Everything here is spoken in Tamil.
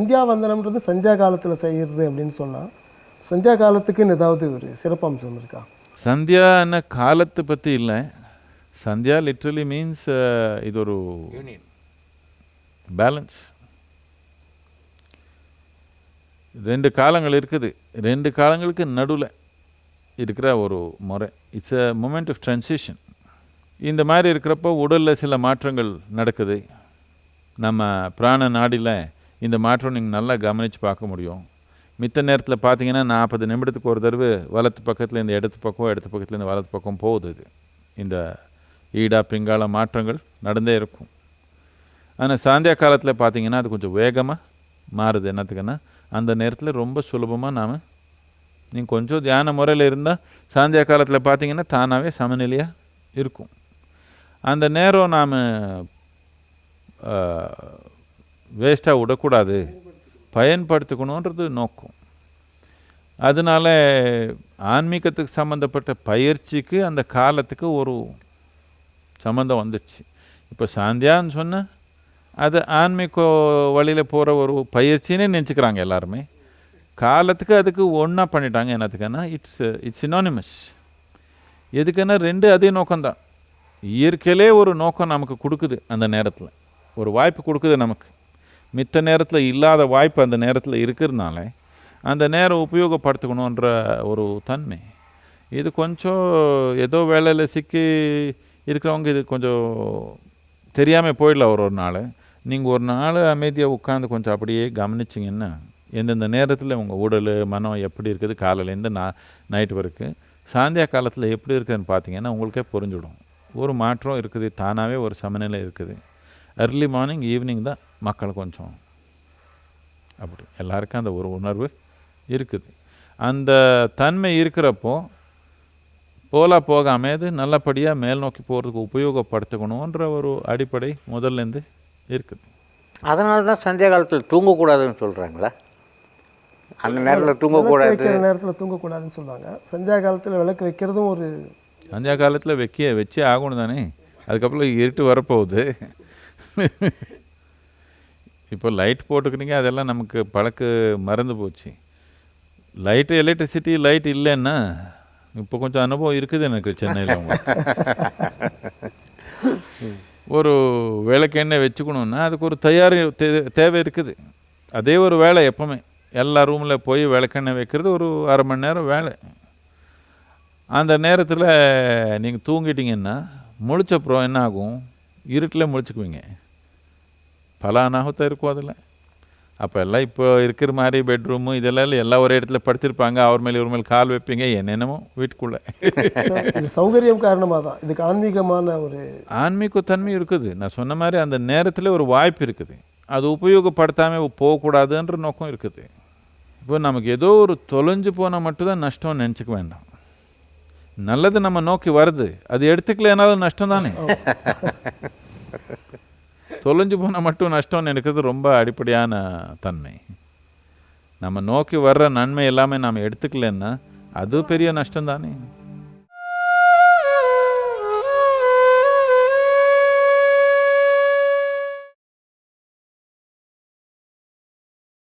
இந்தியா வந்தனம்ன்றது சந்தியா காலத்தில் செய்கிறது அப்படின்னு சொன்னால் சந்தியா காலத்துக்குன்னு ஏதாவது ஒரு சிறப்பம்சம் இருக்கா? சந்தியான்னு காலத்தை பற்றி இல்லை. சந்தியா லிட்ரலி மீன்ஸ் இது ஒரு பேலன்ஸ் ரெண்டு காலங்கள் இருக்குது. ரெண்டு காலங்களுக்கு நடுவில் இருக்கிற ஒரு முறை. It's a moment of transition இந்த மாதிரி இருக்கிறப்போ உடலில் சில மாற்றங்கள் நடக்குது. நம்ம பிராண நாடியில் இந்த மாற்றம் நீங்கள் நல்லா கவனித்து பார்க்க முடியும். மித்த நேரத்தில் பார்த்தீங்கன்னா நாற்பது நிமிடத்துக்கு ஒரு தடவை வலத்து பக்கத்தில் இந்த இடத்து பக்கம் இடத்து பக்கத்தில் இந்த வலத்து பக்கம் போகுது இது. இந்த ஈடா பிங்கால மாற்றங்கள் நடந்தே இருக்கும். ஆனால் சாந்தியா காலத்தில் பார்த்தீங்கன்னா அது கொஞ்சம் வேகமாக மாறுது. என்னத்துக்குன்னா அந்த நேரத்தில் ரொம்ப சுலபமாக நாம் நீங்கள் கொஞ்சம் தியான முறையில் இருந்தால் சாந்தியா காலத்தில் பார்த்தீங்கன்னா தானாகவே சமநிலையாக இருக்கும். அந்த நேரம் நாம் வேஸ்ட்டாக விடக்கூடாது. பயன்படுத்திக்கணுன்றது நோக்கம். அதனால ஆன்மீகத்துக்கு சம்மந்தப்பட்ட பயிற்சிக்கு அந்த காலத்துக்கு ஒரு சம்மந்தம் வந்துச்சு. இப்போ சாந்தியான்னு சொன்னால் அது ஆன்மீக வழியில் போகிற ஒரு பயிற்சின்னு நினச்சிக்கிறாங்க எல்லாருமே. காலத்துக்கு அதுக்கு ஒன்றா பண்ணிட்டாங்க. என்னத்துக்குன்னா இட்ஸ் இட்ஸ் இனானிமஸ் எதுக்குன்னா ரெண்டு அதே நோக்கம்தான். இயற்கையிலே ஒரு நோக்கம் நமக்கு கொடுக்குது அந்த நேரத்தில். ஒரு வாய்ப்பு கொடுக்குது நமக்கு. மித்த நேரத்தில் இல்லாத வாய்ப்பு அந்த நேரத்தில் இருக்கிறதுனால அந்த நேரம் உபயோகப்படுத்திக்கணுன்ற ஒரு தன்மை. இது கொஞ்சம் ஏதோ வேலையில் சிக்கி இருக்கிறவங்க இது கொஞ்சம் தெரியாமல் போயிடலாம் ஒரு ஒரு நாள். நீங்கள் ஒரு நாள் அமைதியாக உட்காந்து கொஞ்சம் அப்படியே கவனிச்சிங்கன்னா எந்தெந்த நேரத்தில் உங்கள் உடல் மனம் எப்படி இருக்குது? காலையிலேருந்து நா நைட்டு வரைக்கும் சாந்தியா காலத்தில் எப்படி இருக்குதுன்னு பார்த்தீங்கன்னா உங்களுக்கே புரிஞ்சுடும். ஒரு மாற்றம் இருக்குது தானாகவே ஒரு சமநிலை இருக்குது. அர்லி மார்னிங் ஈவினிங் தான் மக்கள் கொஞ்சம் அப்படி. எல்லாருக்கும் அந்த ஒரு உணர்வு இருக்குது. அந்த தன்மை இருக்கிறப்போ போலா போகாமல் இது நல்லபடியாக மேல் நோக்கி போகிறதுக்கு உபயோகப்படுத்திக்கணுன்ற ஒரு அடிப்படை முதல்லேருந்து இருக்குது. அதனால தான் சந்தியா காலத்தில் தூங்கக்கூடாதுன்னு சொல்கிறாங்களா அந்த நேரத்தில் தூங்கக்கூடாது. வைக்கிற நேரத்தில் தூங்கக்கூடாதுன்னு சொல்லுவாங்க சந்தியா காலத்தில் விளக்கு வைக்கிறதும் ஒரு சந்தியா காலத்தில் வைக்க வச்சே ஆகணும் தானே? அதுக்கப்புறம் இருட்டு வரப்போகுது. இப்போ லைட் போட்டுக்கிறீங்க அதெல்லாம் நமக்கு பழக்கு மறந்து போச்சு. லைட்டு எலக்ட்ரிசிட்டி லைட் இல்லைன்னா இப்போ கொஞ்சம் அனுபவம் இருக்குது எனக்கு சென்னையில் ஒரு விளக்கெண்ணெய் வச்சுக்கணுன்னா அதுக்கு ஒரு தயாரி தே- தேவை இருக்குது. அதே ஒரு வேலை எப்போவுமே. எல்லா ரூமில் போய் விளக்கெண்ணெய் வைக்கிறது ஒரு அரை மணி நேரம் வேலை. அந்த நேரத்தில் நீங்கள் தூங்கிட்டீங்கன்னா முழிச்சப்புறம் என்ன ஆகும்? இருட்டில் முழிச்சுக்குவீங்க. பல அனாகத்தம் இருக்கும் அதில். அப்போ எல்லாம் இப்போ இருக்கிற மாதிரி பெட்ரூமு இதெல்லாம் எல்லாம் ஒரே இடத்துல படுத்திருப்பாங்க. அவர் மேலே இவர் மேலே கால் வைப்பீங்க. என்னென்னமோ வீட்டுக்குள்ளே. சௌகரியம் காரணமாக தான் இதுக்கு ஆன்மீகமான ஒரு ஆன்மீக தன்மை இருக்குது. நான் சொன்ன மாதிரி அந்த நேரத்தில் ஒரு வாய்ப்பு இருக்குது. அது உபயோகப்படுத்தாமல் போகக்கூடாதுன்ற நோக்கம் இருக்குது. இப்போ நமக்கு ஏதோ ஒரு தொலைஞ்சு போனால் மட்டும்தான் நஷ்டம் நினச்சிக்க வேண்டாம். நல்லது நம்ம நோக்கி வருது. அது எடுத்துக்கலைனாலும் நஷ்டம் தானே தொலைஞ்சு போனால் மட்டும் நஷ்டம்னு நினைக்கிறது ரொம்ப அடிப்படையான தன்மை. நம்ம நோக்கி வர்ற நன்மை எல்லாமே நாம் எடுத்துக்கலைன்னா அது பெரிய நஷ்டம் தானே